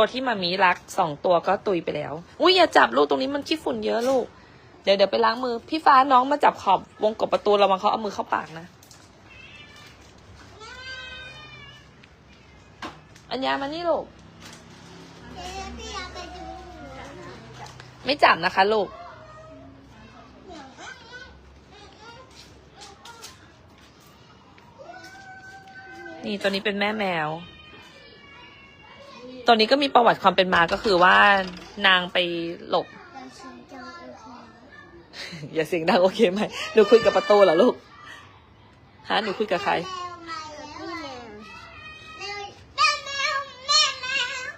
ตัวที่มามีรักสองตัวก็ตุยไปแล้ว อุ้ยอย่าจับลูกตรงนี้มันขี้ฝุ่นเยอะลูก เดี๋ยวเดี๋ยวไปล้างมือ พี่ฟ้าน้องมาจับขอบวงกบประตูระวังเขาเอามือเข้าปากนะ อัญญามานี่ลูกไปดูไม่จับนะคะลูก นี่ตัวนี้เป็นแม่แมว ตัวนี้ก็มีประวัติความเป็นมาก็คือว่านางไปหลบแต่ฉันจะโอเคอย่าเสียงดังโอเคไหมหนูคุยกับประตูเหรอลูกฮะหนูคุยกับใครแมวมาแล้วแมวแม่แมวแม่แมว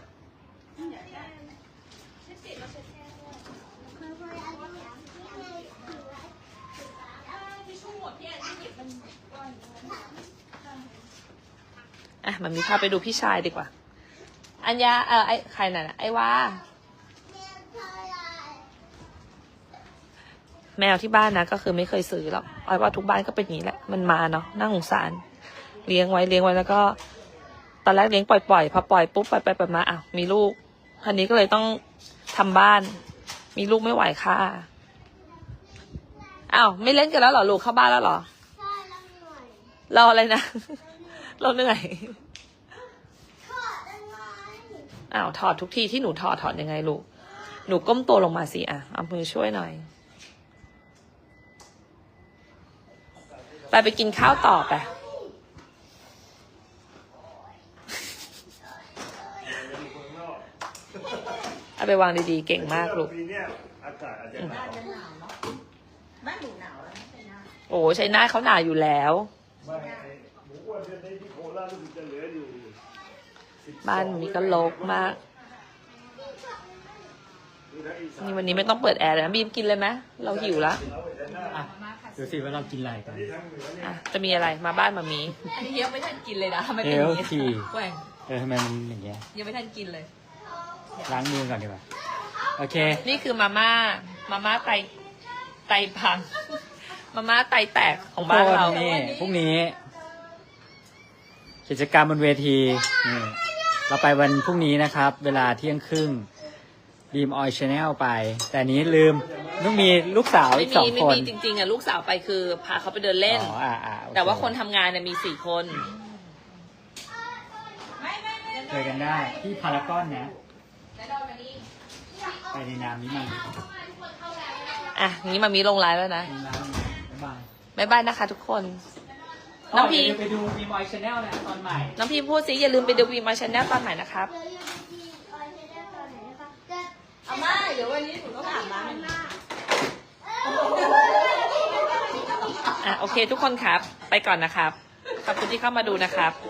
ค่อยๆเอาอย่างนี้เลยอะมันมีพาไปดูพี่ชายดีกว่า อัญญาเออไอใครน่ะไอว่าแมวที่บ้านนะก็คือไม่เคยซื้อหรอกอ้อยว่าทุกบ้านก็เป็นอย่างนี้แหละ มันมาเนาะน่าสงสาร เลี้ยงไว้เลี้ยงไว้แล้วก็ ตอนแรกเลี้ยงปล่อยๆพอปล่อยปุ๊บไปไปไปมาอ้าวมีลูกอันนี้ก็เลยต้องทำบ้าน มีลูกไม่ไหวค่ะอ้าวไม่เล่นกันแล้วเหรอลูกเข้าบ้านแล้วเหรอใช่แล้วหน่อยรออะไรนะเราเหนื่อยทอดยังไง อ้าวถอดทุกทีที่หนูถอดถอดยังไงลูก หนูก้มตัวลงมาสิอะเอามือช่วยหน่อย ไปไปกินข้าวต่อไปเอาไปวางดีๆ เก่งมากลูก ปีเนี้ยอากาศอาจจะหนาวจะหนาวเนาะบ้านหนูหนาวแล้วไม่ใช่หนาวโอ้ใช้หน้าเขาหนาอยู่แล้ว ไม่ไอ้หมูอ้วนเดือนนี้ที่โคราชรู้สึกจะเหลืออยู่12 บ้านมีก็รกมากคือถ้าอีสานี่วันนี้ไม่ต้องเปิดแอร์เลยนะบีมกินเลยไหมเราหิวแล้วเอาไว้ด้านหน้าอะดูสิว่าเรากินอะไรกันที่ทางเหนือเนี่ยอะจะมีอะไรมาบ้านมามีอันนี้ยังไม่ทันกินเลยนะทำไมเอเป็นอลย่างนี้ทีแกว่งเออทำไมมันอย่างเงี้ยยังไม่ทันกินเลย ล้างมือก่อนดีกว่าโอเค นี่คือมาม่ามาม่าไตไตพัง มาม่าไตแตกของบ้านเราทุกคนี่พรุ่งนี้ กิจกรรมบนเวทีนี่ เราไปวันพรุ่งนี้นะครับ เวลาเที่ยงครึ่งดีมออยชแนลไป แต่อันนี้ลืมต้องมีลูกสาวไม่อีกมีสองไม่คนมีจริงๆอะลูกสาวไปคือ พาเขาไปเดินเล่น อ๋ออ่าอ่าโอเแต่ว่าคนทำงานเนี่ยมีสี่คน เจอกันได้ที่พารากอนนะไปในนามนี้มันอะ งี้มามีลงไลน์แล้วนะเป็นร้านบ๊ายบาย บ๊ายบายนะคะทุกคน น้องพีเดี๋ยวไปดูดีมออยชแนลนะตอนใหม่ น้องพีพูดสิอย่าลืมไปดูวีมาชแนลตอนใหม่นะครับ เดี๋ยวอยู่ดีๆออยจะได้ตอนไหนนะคะจะเอามาเดี๋ยววันนี้หนูต้องอาบน้ำมาอะโอเค ทุกคนครับ ไปก่อนนะครับ ขอบคุณที่เข้ามาดูนะครับหนาว